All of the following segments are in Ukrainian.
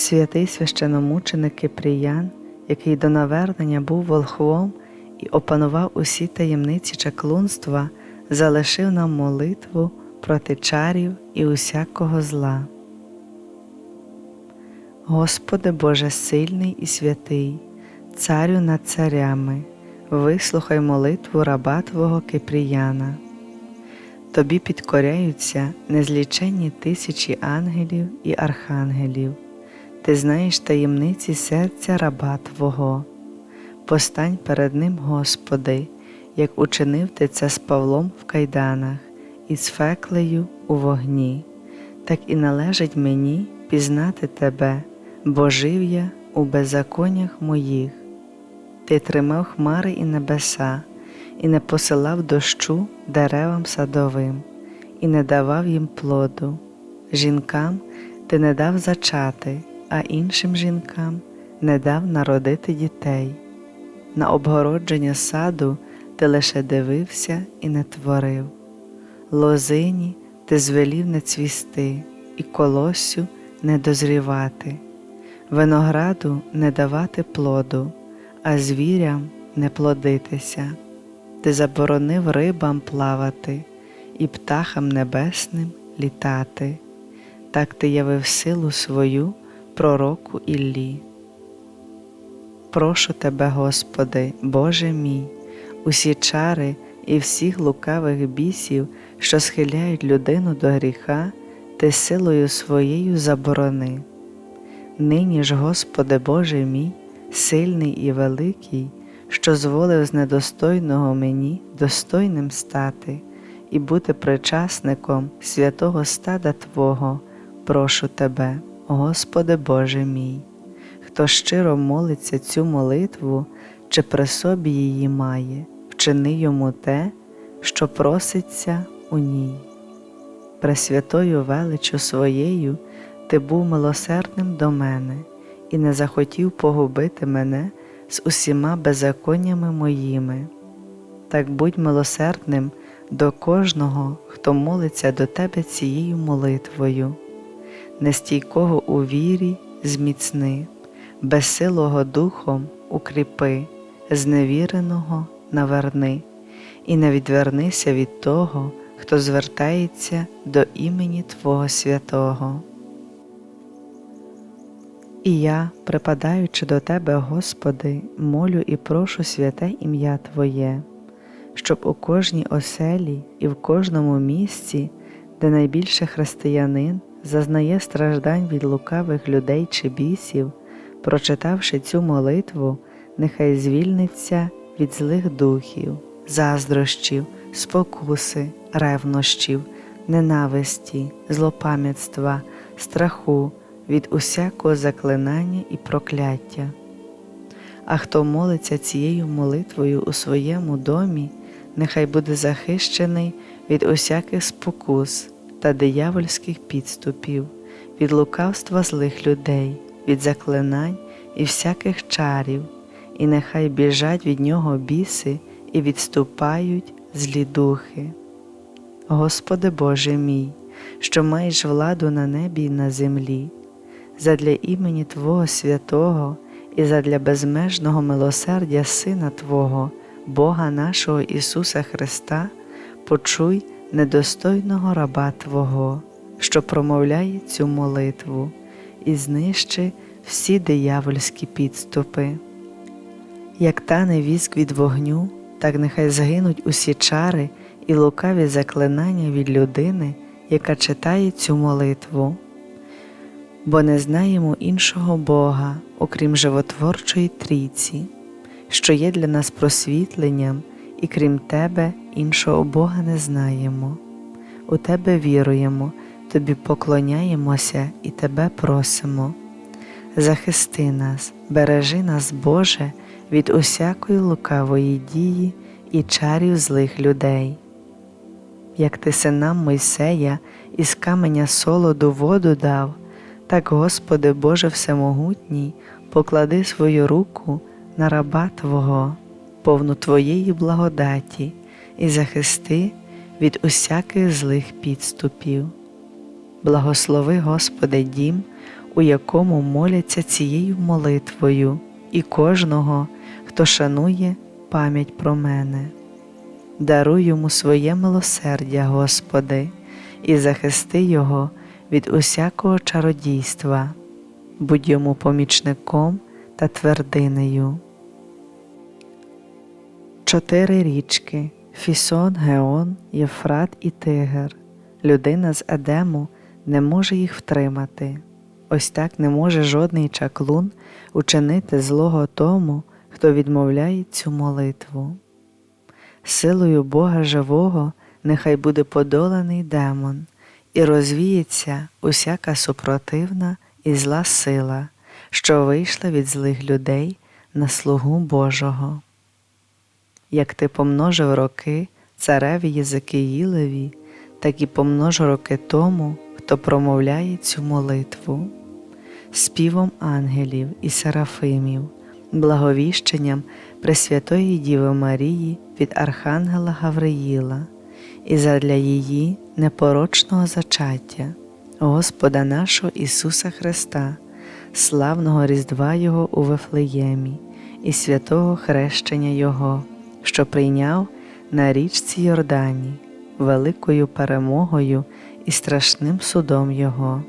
святий священомученик Кипріян, який до навернення був волхвом і опанував усі таємниці чаклунства, залишив нам молитву проти чарів і усякого зла. Господи Боже сильний і святий, Царю над царями, вислухай молитву раба Твого Кипріяна. Тобі підкоряються незліченні тисячі ангелів і архангелів. Ти знаєш таємниці серця раба Твого. Постань перед Ним, Господи, як учинив Ти це з Павлом в кайданах і з феклею у вогні, так і належить мені пізнати Тебе, бо жив я у беззаконнях моїх. Ти тримав хмари і небеса, і не посилав дощу деревам садовим, і не давав їм плоду. Жінкам ти не дав зачати, а іншим жінкам не дав народити дітей. На обгородження саду ти лише дивився і не творив. Лозині ти звелів не цвісти, і колоссю не дозрівати, винограду не давати плоду, а звірям не плодитися. Ти заборонив рибам плавати і птахам небесним літати, так ти явив силу свою пророку Іллі. Прошу тебе, Господи, Боже мій, усі чари і всіх лукавих бісів, що схиляють людину до гріха, ти силою своєю заборони. Нині ж, Господи Боже мій, сильний і великий, що зволив з недостойного мені достойним стати і бути причасником святого стада Твого, прошу Тебе, Господи Боже мій, хто щиро молиться цю молитву чи при собі її має, вчини йому те, що проситься у ній. Пресвятою величу своєю Ти був милосердним до мене і не захотів погубити мене з усіма беззаконнями моїми. Так будь милосердним до кожного, хто молиться до Тебе цією молитвою, нестійкого у вірі зміцни, безсилого духом укріпи, зневіреного наверни, і не відвернися від того, хто звертається до імені Твого святого. І я, припадаючи до Тебе, Господи, молю і прошу святе ім'я Твоє, щоб у кожній оселі і в кожному місці, де найбільше християнин зазнає страждань від лукавих людей чи бісів, прочитавши цю молитву, нехай звільниться від злих духів, заздрощів, спокуси, ревнощів, ненависті, злопам'ятства, страху від усякого заклинання і прокляття. А хто молиться цією молитвою у своєму домі, нехай буде захищений від усяких спокус та диявольських підступів, від лукавства злих людей, від заклинань і всяких чарів, і нехай біжать від нього біси і відступають злі духи. Господи Боже мій, що маєш владу на небі і на землі задля імені Твого святого і задля безмежного милосердя Сина Твого, Бога нашого Ісуса Христа, почуй недостойного раба Твого, що промовляє цю молитву, і знищи всі диявольські підступи. Як тане віск від вогню, так нехай згинуть усі чари і лукаві заклинання від людини, яка читає цю молитву бо не знаємо іншого Бога, окрім животворчої трійці, що є для нас просвітленням, і крім Тебе, іншого Бога не знаємо. У Тебе віруємо, Тобі поклоняємося і Тебе просимо. Захисти нас, бережи нас, Боже, від усякої лукавої дії і чарів злих людей. Як ти синам Мойсея із каменя солоду воду дав, так, Господи Боже Всемогутній, поклади свою руку на раба Твого, повну Твоєї благодаті, і захисти від усяких злих підступів. Благослови, Господи, дім, у якому моляться цією молитвою, і кожного, хто шанує пам'ять про мене. Даруй йому своє милосердя, Господи, і захисти його від усякого чародійства, будь йому помічником та твердинею. Чотири річки Фісон, Геон, Єфрат і Тигр. Людина з Едему не може їх втримати. Ось так не може жодний чаклун учинити злого тому, хто відмовляє цю молитву. Силою Бога живого нехай буде подоланий демон, і розвіється усяка супротивна і зла сила, що вийшла від злих людей на слугу Божого. Як ти помножив роки цареві Єзикиїлеві, так і помнож роки тому, хто промовляє цю молитву, співом ангелів і серафимів, благовіщенням Пресвятої Діви Марії від Архангела Гавриїла і задля її непорочного зачаття, Господа нашого Ісуса Христа, славного Різдва Його у Вифлеємі і святого хрещення Його, що прийняв на річці Йордані, великою перемогою і страшним судом Його,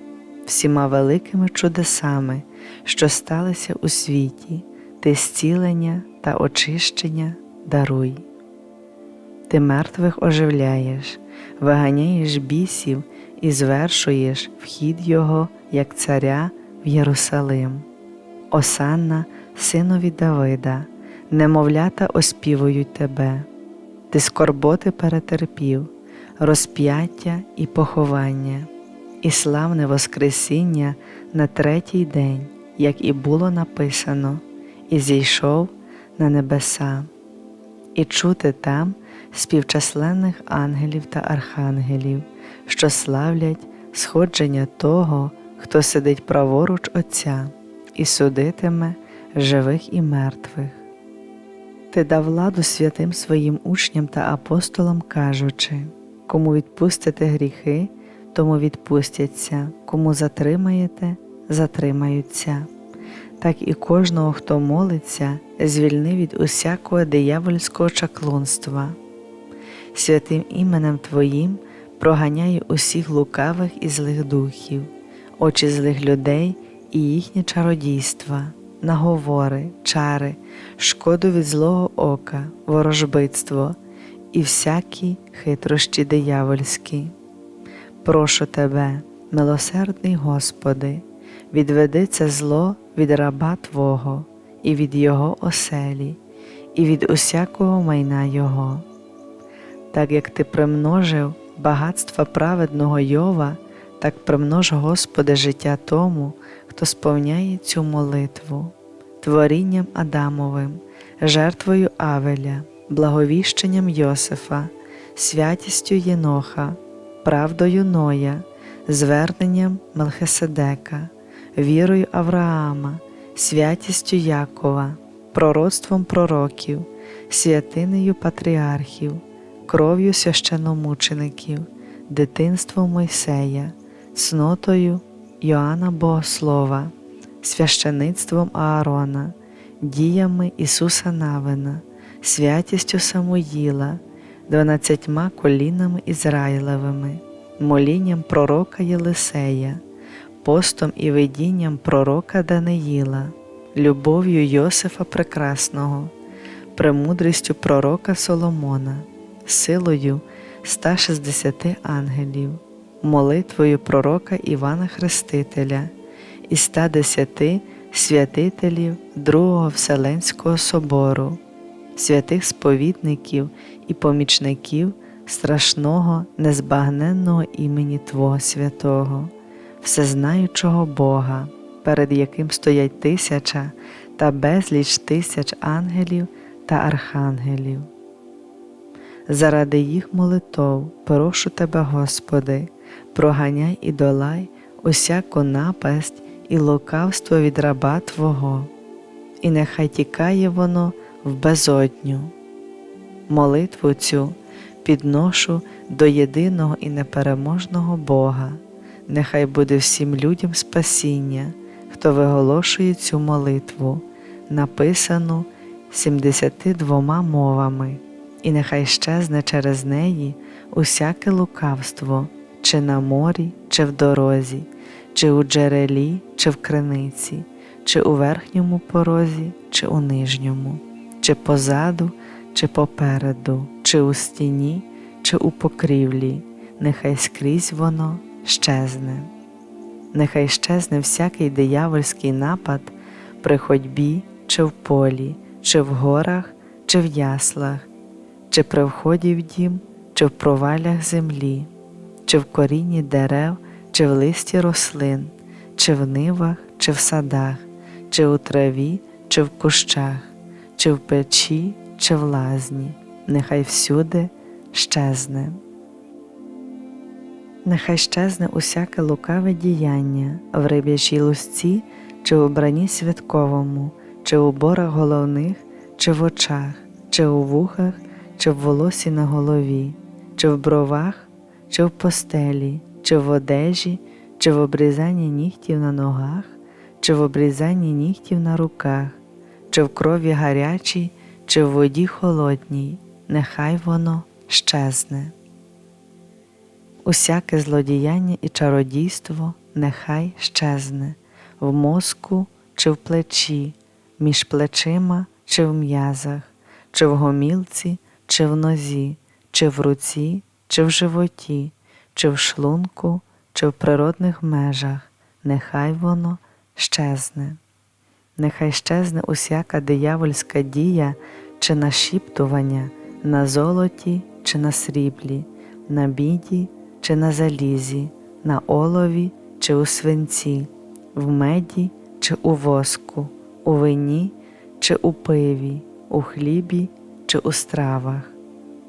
всіма великими чудесами, що сталися у світі, ти зцілення та очищення даруй. Ти мертвих оживляєш, виганяєш бісів і звершуєш вхід Його, як царя в Єрусалим. Осанна, синові Давида, немовлята оспівують тебе, ти скорботи перетерпів, розп'яття і поховання, і славне Воскресіння на третій день, як і було написано, і зійшов на небеса, і чути там співчисленних ангелів та архангелів, що славлять сходження того, хто сидить праворуч Отця і судитиме живих і мертвих. Ти дав владу святим своїм учням та апостолам, кажучи, кому відпустите гріхи, тому відпустяться, кому затримаєте, затримаються. Так і кожного, хто молиться, звільни від усякого диявольського чаклунства. Святим іменем Твоїм проганяй усіх лукавих і злих духів, очі злих людей і їхнє чародійства, наговори, чари, шкоду від злого ока, ворожбитство і всякі хитрощі диявольські. Прошу Тебе, милосердний Господи, відведи це зло від раба Твого і від Його оселі, і від усякого майна Його. Так як Ти примножив багатства праведного Йова, так примнож, Господи, життя тому, хто сповняє цю молитву, творінням Адамовим, жертвою Авеля, благовіщенням Йосифа, святістю Єноха, правдою Ноя, зверненням Мелхиседека, вірою Авраама, святістю Якова, пророцтвом пророків, святинею патріархів, кров'ю священномучеників, дитинством Мойсея, цнотою Йоанна Богослова, священицтвом Аарона, діями Ісуса Навина, святістю Самуїла, дванадцятьма колінами Ізраїлевими, молінням пророка Єлисея, постом і видінням пророка Даниїла, любов'ю Йосифа Прекрасного, премудрістю пророка Соломона, силою 160 ангелів, молитвою пророка Івана Хрестителя і 110 святителів Другого Вселенського собору, святих сповідників і помічників страшного, незбагненного імені Твого святого, всезнаючого Бога, перед яким стоять тисяча та безліч тисяч ангелів та архангелів. Заради їх молитов прошу Тебе, Господи, проганяй і долай усяку напасть і лукавство від раба Твого, і нехай тікає воно в безодню. Молитву цю підношу до єдиного і непереможного Бога, нехай буде всім людям спасіння, хто виголошує цю молитву, написану 72 мовами, і нехай щезне через неї усяке лукавство, чи на морі, чи в дорозі, чи у джерелі, чи в криниці, чи у верхньому порозі, чи у нижньому, чи позаду, чи попереду, чи у стіні, чи у покрівлі, нехай скрізь воно щезне. Нехай щезне всякий диявольський напад при ходьбі, чи в полі, чи в горах, чи в яслах, чи при вході в дім, чи в провалях землі, чи в корінні дерев, чи в листі рослин, чи в нивах, чи в садах, чи у траві, чи в кущах, чи в печі, чи в лазні, нехай всюди щезне. Нехай щезне усяке лукаве діяння в риб'ячій лусці, чи у бранні святковому, чи у борах головних, чи в очах, чи у вухах, чи в волосі на голові, чи в бровах, чи в постелі, чи в одежі, чи в обрізанні нігтів на ногах, чи в обрізанні нігтів на руках, чи в крові гарячій, чи в воді холодній, нехай воно щезне. Усяке злодіяння і чародійство нехай щезне в мозку чи в плечі, між плечима чи в м'язах, чи в гомілці, чи в нозі, чи в руці, чи в животі, чи в шлунку, чи в природних межах, нехай воно щезне. Нехай щезне усяка диявольська дія чи нашіптування на золоті чи на сріблі, на біді чи на залізі, на олові чи у свинці, в меді чи у воску, у вині чи у пиві, у хлібі чи у стравах,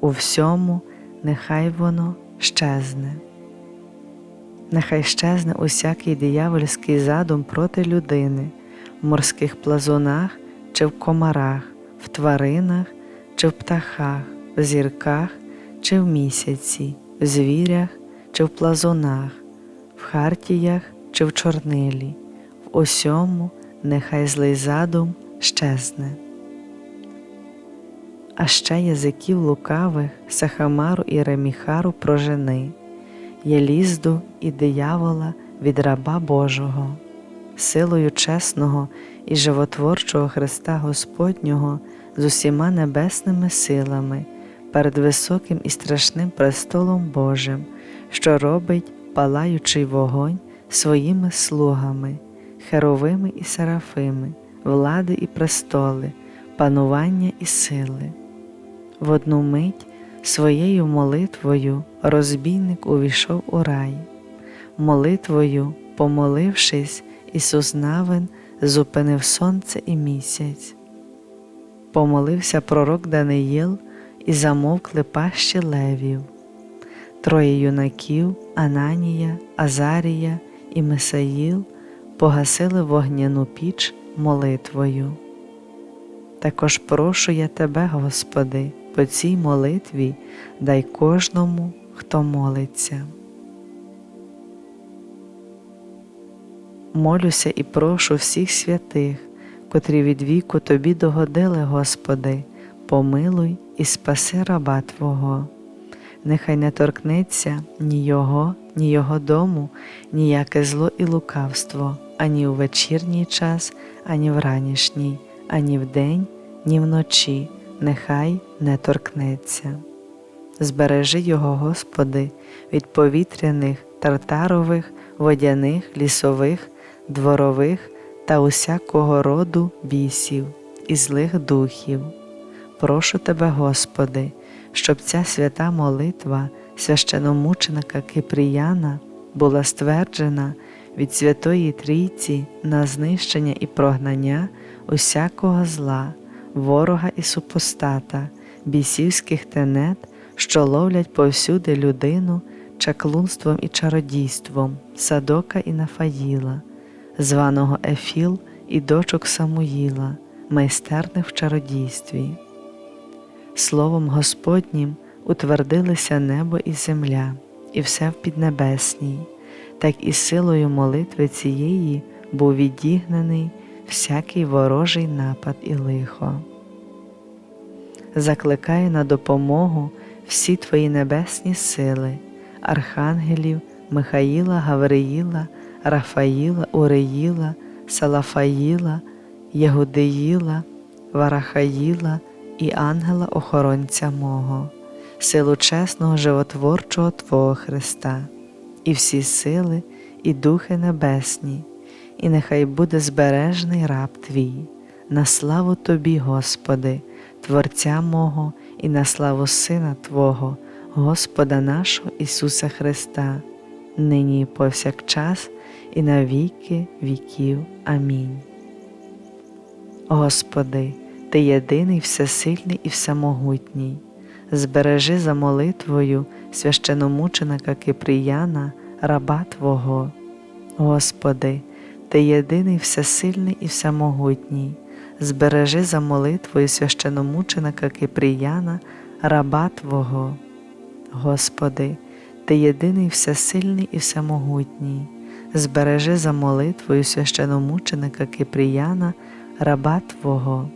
у всьому нехай воно щезне. Нехай щезне усякий диявольський задум проти людини, в морських плазунах чи в комарах, в тваринах чи в птахах, в зірках чи в місяці, в звірях чи в плазунах, в хартіях чи в чорнилі, в усьому нехай злий задум щезне. А ще язиків лукавих Сахамару і Реміхару прожени, Єлізду і диявола від раба Божого, силою чесного і животворчого Христа Господнього з усіма небесними силами перед високим і страшним престолом Божим, що робить палаючий вогонь своїми слугами, херовими і серафими, влади і престоли, панування і сили. В одну мить своєю молитвою розбійник увійшов у рай, молитвою, помолившись, Ісус Навин зупинив сонце і місяць. Помолився пророк Даниїл і замовкли пащі левів, троє юнаків Ананія, Азарія і Месаїл погасили вогняну піч молитвою. Також прошу я Тебе, Господи, по цій молитві дай кожному, хто молиться. Молюся і прошу всіх святих, котрі від віку Тобі догодили, Господи, помилуй і спаси раба Твого. Нехай не торкнеться ні Його, ні Його дому, ніяке зло і лукавство, ані у вечірній час, ані в ранішній, ані вдень, ні вночі, нехай не торкнеться. Збережи його, Господи, від повітряних, тартарових, водяних, лісових, дворових та усякого роду бісів і злих духів. Прошу Тебе, Господи, щоб ця свята молитва священомученика Кипріяна була стверджена від Святої Трійці на знищення і прогнання усякого зла, ворога і супостата, бісівських тенет, що ловлять повсюди людину чаклунством і чародійством, Садока і Нафаїла, званого Ефіл і дочок Самуїла, майстерних в чародійстві. Словом Господнім утвердилися небо і земля, і все в піднебесній, так і силою молитви цієї був відігнаний всякий ворожий напад і лихо. Закликаю на допомогу всі твої небесні сили, архангелів Михаїла, Гавриїла, Рафаїла, Уреїла, Салафаїла, Єгудеїла, Варахаїла і ангела-охоронця мого, силу чесного животворчого Твого Христа, і всі сили, і духи небесні, і нехай буде збережений раб Твій, на славу Тобі, Господи, Творця мого, і на славу Сина Твого, Господа нашого Ісуса Христа, нині і повсякчас, і на віки віків. Амінь. Господи, Ти єдиний всесильний і всемогутній, збережи за молитвою священомученика Киприяна, раба Твого. Господи, Ти єдиний всесильний і всемогутній, збережи за молитвою священомученика Киприяна, раба Твого. Господи, Ти єдиний всесильний і всемогутній, збережи за молитвою священомученика Киприяна, раба Твого.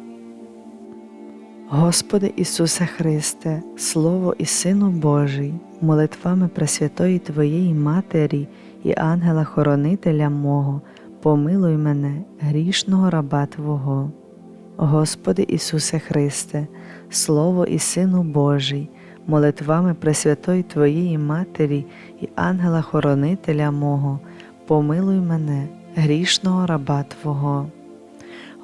Господи Ісусе Христе, Слово і Сину Божий, молитвами Пресвятої Твоєї Матері і ангела-хоронителя мого, помилуй мене, грішного раба Твого. Господи Ісусе Христе, Слово і Сину Божий, молитвами Пресвятої Твоєї Матері і ангела-хоронителя мого, помилуй мене, грішного раба Твого.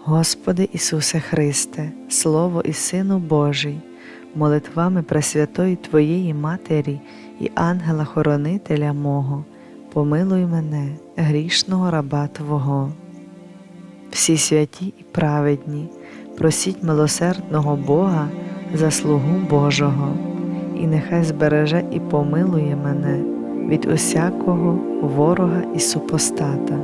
Господи Ісусе Христе, Слово і Сину Божий, молитвами Пресвятої Твоєї Матері і ангела-хоронителя мого, помилуй мене, грішного раба Твого. Всі святі і праведні, просіть милосердного Бога за слугу Божого, і нехай збереже і помилує мене від усякого ворога і супостата